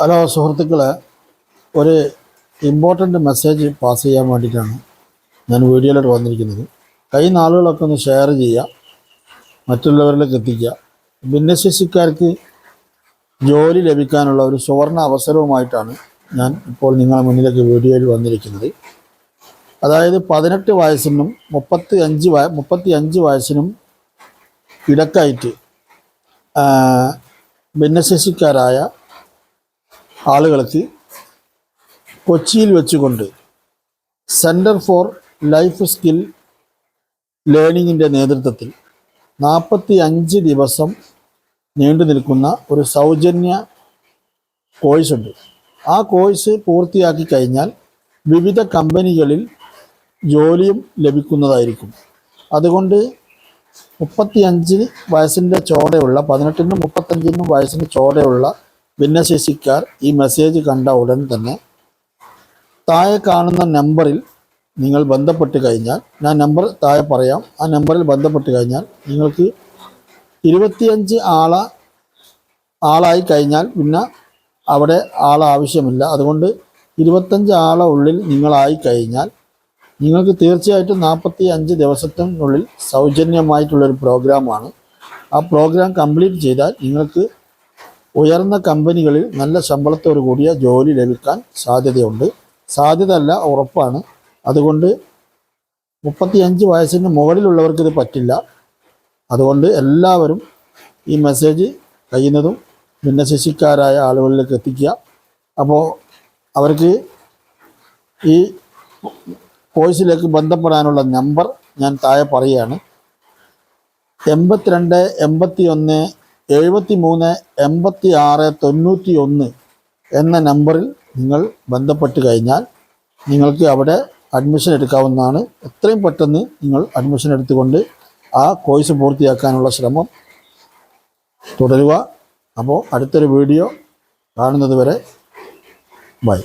Hello സുഹൃത്തുക്കളെ. ഒരു important message pass ചെയ്യാൻ വേണ്ടിയിട്ടാണ് ഞാൻ വീഡിയോയിലോട്ട് വന്നിരിക്കുന്നത്. കഴിയുന്ന ആളുകളൊക്കെ ഒന്ന് ഷെയർ ചെയ്യുക മറ്റുള്ളവരിലേക്ക് എത്തിക്കുക. ഭിന്നശേഷിക്കാർക്ക് ജോലി ലഭിക്കാനുള്ള ഒരു സുവർണ അവസരവുമായിട്ടാണ് ഞാൻ ഇപ്പോൾ നിങ്ങളുടെ മുന്നിലേക്ക് വീഡിയോയിൽ വന്നിരിക്കുന്നത്. അതായത് പതിനെട്ട് വയസ്സിനും മുപ്പത്തി അഞ്ച് വയ മുപ്പത്തി അഞ്ച് വയസ്സിനും ഇടക്കായിട്ട് ഭിന്നശേഷിക്കാരായ ആളുകൾക്ക് കൊച്ചിയിൽ വെച്ചുകൊണ്ട് സെന്റർ ഫോർ ലൈഫ് സ്കിൽ ലേണിങ്ങിന്റെ നേതൃത്വത്തിൽ നാൽപ്പത്തി അഞ്ച് ദിവസം നീണ്ടു നിൽക്കുന്ന ഒരു സൗജന്യ കോഴ്സുണ്ട്. ആ കോഴ്സ് പൂർത്തിയാക്കി കഴിഞ്ഞാൽ വിവിധ കമ്പനികളിൽ ജോലിയും ലഭിക്കുന്നതായിരിക്കും. അതുകൊണ്ട് മുപ്പത്തി അഞ്ച് വയസ്സിന്റെ ചോടെയുള്ള പതിനെട്ടിനും മുപ്പത്തഞ്ചിനും വയസ്സിന് ചോടെയുള്ള ഭിന്നശേഷിക്കാർ ഈ മെസ്സേജ് കണ്ട ഉടൻ തന്നെ താഴെ കാണുന്ന നമ്പറിൽ നിങ്ങൾ ബന്ധപ്പെട്ട് കഴിഞ്ഞാൽ ഞാൻ നമ്പർ താഴെ പറയാം. ആ നമ്പറിൽ ബന്ധപ്പെട്ട് കഴിഞ്ഞാൽ നിങ്ങൾക്ക് ഇരുപത്തിയഞ്ച് ആള ആളായി കഴിഞ്ഞാൽ പിന്നെ അവിടെ ആൾ ആവശ്യമില്ല. അതുകൊണ്ട് ഇരുപത്തഞ്ച് ആളെ ഉള്ളിൽ നിങ്ങളായി കഴിഞ്ഞാൽ നിങ്ങൾക്ക് തീർച്ചയായിട്ടും നാൽപ്പത്തി അഞ്ച് ദിവസത്തിനുള്ളിൽ സൗജന്യമായിട്ടുള്ളൊരു പ്രോഗ്രാമാണ് ആ പ്രോഗ്രാം കംപ്ലീറ്റ് ചെയ്താൽ നിങ്ങൾക്ക് ഉയർന്ന കമ്പനികളിൽ നല്ല ശമ്പളത്തോടു കൂടിയ ജോലി ലഭിക്കാൻ സാധ്യതയുണ്ട്. സാധ്യത അല്ല ഉറപ്പാണ്. അതുകൊണ്ട് മുപ്പത്തിയഞ്ച് വയസ്സിന് മുകളിലുള്ളവർക്ക് ഇത് പറ്റില്ല. അതുകൊണ്ട് എല്ലാവരും ഈ മെസ്സേജ് കഴിയുന്നതും ഭിന്നശേഷിക്കാരായ ആളുകളിലേക്ക് എത്തിക്കുക. അപ്പോൾ അവർക്ക് ഈ കോഴ്സിലേക്ക് ബന്ധപ്പെടാനുള്ള നമ്പർ ഞാൻ താഴെ പറയുകയാണ്. എൺപത്തിരണ്ട് എൺപത്തി ഒന്ന് എഴുപത്തി മൂന്ന് എൺപത്തി ആറ് തൊണ്ണൂറ്റി ഒന്ന് എന്ന നമ്പറിൽ നിങ്ങൾ ബന്ധപ്പെട്ട് കഴിഞ്ഞാൽ നിങ്ങൾക്ക് അവിടെ അഡ്മിഷൻ എടുക്കാവുന്നതാണ്. എത്രയും പെട്ടെന്ന് നിങ്ങൾ അഡ്മിഷൻ എടുത്തുകൊണ്ട് ആ കോഴ്സ് പൂർത്തിയാക്കാനുള്ള ശ്രമം തുടരുക. അപ്പോൾ അടുത്തൊരു വീഡിയോ കാണുന്നത് വരെ ബൈ